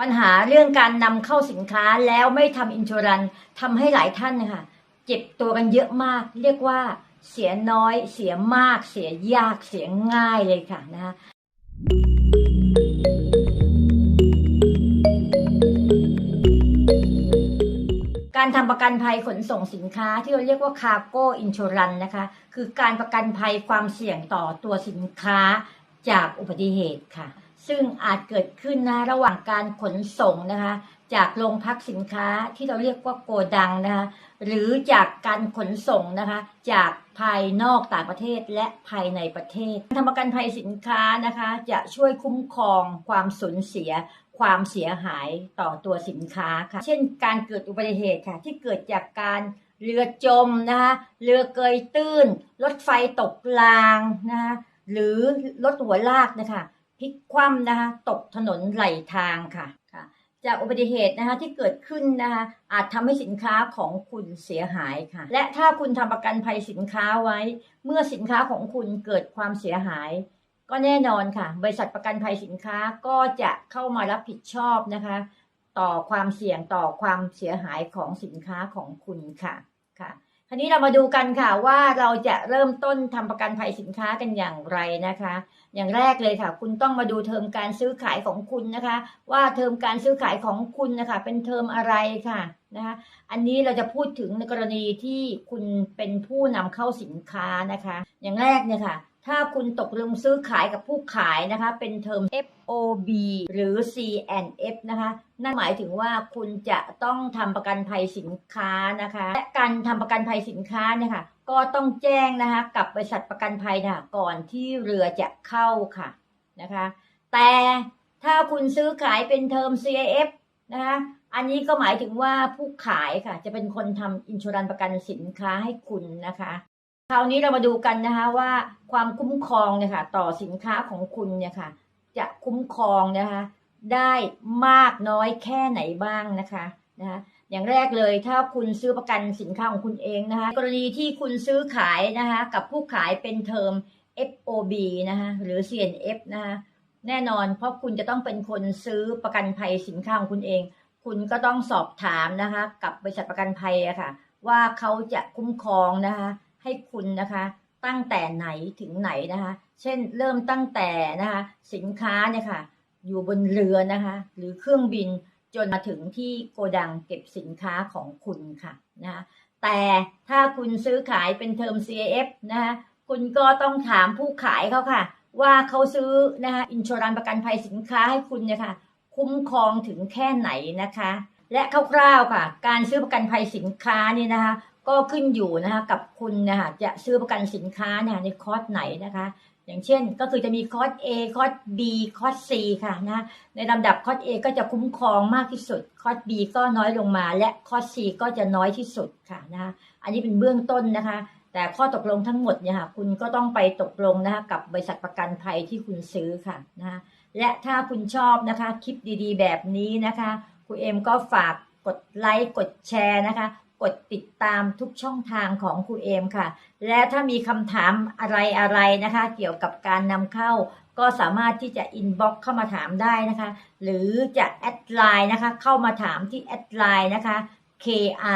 ปัญหาเรื่องการนำเข้าสินค้าแล้วไม่ทำอินช r รันทำให้หลายท่านนะคะเจ็บตัวกันเยอะมาก เรียกว่าเสียน้อย เสียมาก เสียยากเสียง่ายเลยค่ะนะคะการทำประกันภัยขนส่งสินค้าที่เราเรียกว่า Cargo Insurance นะคะ คือการประกันภัยความเสี่ยงต่อตัวสินค้าจากอุบัติเหตุค่ะ ซึ่งอาจเกิดขึ้นนะระหว่างการขนส่งนะคะจากโรงพักสินค้าที่เราเรียกว่าโกดังนะคะหรือจากการขนส่งนะคะจากภายนอกต่างประเทศและภายในประเทศทำประกันภัยสินค้านะคะจะช่วยคุ้มครองความสูญเสียความเสียหายต่อตัวสินค้าค่ะ เช่นการเกิดอุบัติเหตุค่ะ ที่เกิดจากการเรือจมนะคะเรือเกยตื้น รถไฟตกรางนะคะหรือรถหัวลากนะคะ พลิกคว่ำนะคะตกถนนไหลทางค่ะค่ะ จากอุบัติเหตุนะคะที่เกิดขึ้นนะคะอาจทำให้สินค้าของคุณเสียหายค่ะ และถ้าคุณทำประกันภัยสินค้าไว้ เมื่อสินค้าของคุณเกิดความเสียหาย ก็แน่นอนค่ะ บริษัทประกันภัยสินค้าก็จะเข้ามารับผิดชอบนะคะ ต่อความเสี่ยงต่อความเสียหายของสินค้าของคุณค่ะค่ะ ทีนี้เรามาดูกันค่ะว่าเราจะเริ่มต้นทำประกันภัยสินค้ากันอย่างไรนะคะ อย่างแรกเลยค่ะ คุณต้องมาดูเทอมการซื้อขายของคุณนะคะ ว่าเทอมการซื้อขายของคุณนะคะ เป็นเทอมอะไรค่ะนะคะอันนี้เราจะพูดถึงในกรณีที่คุณเป็นผู้นำเข้าสินค้านะคะ อย่างแรกเนี่ยค่ะ ถ้าคุณตกลงซื้อขายกับผู้ขายนะคะ เป็นเทอม FOB หรือ C&F นะคะ นั่นหมายถึงว่าคุณจะต้องทำประกันภัยสินค้านะคะ และการทำประกันภัยสินค้าเนี่ยค่ะ ก็ต้องแจ้งนะคะ กับบริษัทประกันภัยนะะก่อนที่เรือจะเข้าค่ะนะคะ แต่ถ้าคุณซื้อขายเป็นเทอม CIF นะคะ อันนี้ก็หมายถึงว่าผู้ขายค่ะ จะเป็นคนทำอินชูรันประกันสินค้าให้คุณนะคะ คราวนี้เรามาดูกันนะคะว่าความคุ้มครองเนี่ยค่ะต่อสินค้าของคุณเนี่ยค่ะ จะคุ้มครองนะคะ ได้มากน้อยแค่ไหนบ้างนะคะนะคะอย่างแรกเลยถ้าคุณซื้อประกันสินค้าของคุณเองนะคะ กรณีที่คุณซื้อขายนะคะ กับผู้ขายเป็นเทอม FOB นะคะหรือ CNF นะคะแน่นอนเพราะคุณจะต้องเป็นคนซื้อประกันภัยสินค้าของคุณเอง คุณก็ต้องสอบถามนะคะ กับบริษัทประกันภัยอะค่ะ ว่าเขาจะคุ้มครองนะคะ ให้คุณนะคะ ตั้งแต่ไหนถึงไหนนะคะ เช่นเริ่มตั้งแต่นะคะ สินค้าเนี่ยค่ะ อยู่บนเรือนะคะ หรือเครื่องบินจนมาถึงที่โกดังเก็บสินค้าของคุณค่ะนะคะแต่ถ้าคุณซื้อขายเป็นเทอม CAF นะคะคุณก็ต้องถามผู้ขายเขาค่ะ ว่าเขาซื้อนะคะอินชรันประกันภัยสินค้าให้คุณเนี่ยค่ะ คุ้มครองถึงแค่ไหนนะคะ และคร่าวๆค่ะ การซื้อประกันภัยสินค้านี่นะคะ ก็ขึ้นอยู่นะคะกับคุณนะคะจะซื้อประกันสินค้าเนี่ยในคอร์สไหนนะคะ อย่างเช่นก็คือจะมีคอร์ส A คอร์ส B คอร์ส C ค่ะนะในลำดับคอร์ส A ก็จะคุ้มครองมากที่สุดคอร์ส B ก็น้อยลงมา และคอร์ส C ก็จะน้อยที่สุดค่ะนะอันนี้เป็นเบื้องต้นนะคะ แต่ข้อตกลงทั้งหมดเนี่ยค่ะคุณก็ต้องไปตกลงนะคะกับบริษัทประกันภัยที่คุณซื้อค่ะนะคะและถ้าคุณชอบนะคะคลิปดีๆ แบบนี้นะคะครูเอ็มก็ฝากกดไลค์กดแชร์นะคะ กดติดตามทุกช่องทางของครูเอมค่ะ และถ้ามีคำถามอะไรอะไรนะคะ เกี่ยวกับการนำเข้า ก็สามารถที่จะอินบ็อกเข้ามาถามได้นะคะ หรือจะแอดไลน์นะคะ เข้ามาถามที่แอดไลน์นะคะ K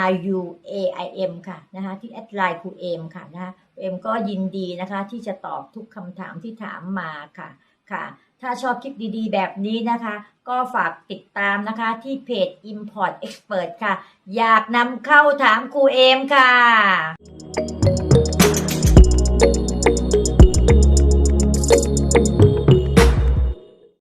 R U A I M ค่ะนะคะที่แอดไลน์ครูเอมค่ะนะคะครูเอมก็ยินดีนะคะที่จะตอบทุกคำถามที่ถามมาค่ะค่ะ ถ้าชอบคลิปดีๆ แบบนี้นะคะ ก็ฝากติดตามนะคะที่เพจ Import Expert ค่ะ อยากนำเข้าถามครูเอมค่ะ